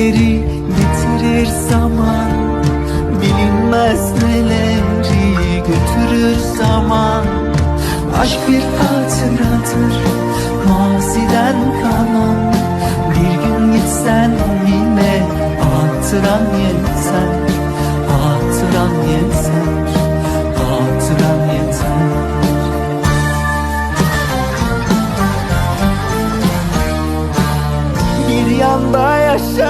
getirir zaman Bilinmez neleri götürür zaman. Aşk bir hatıradır maziden kalan. Bir gün gitsen yine hatıran yeter Hatıran yeter Bir yanda yaşanan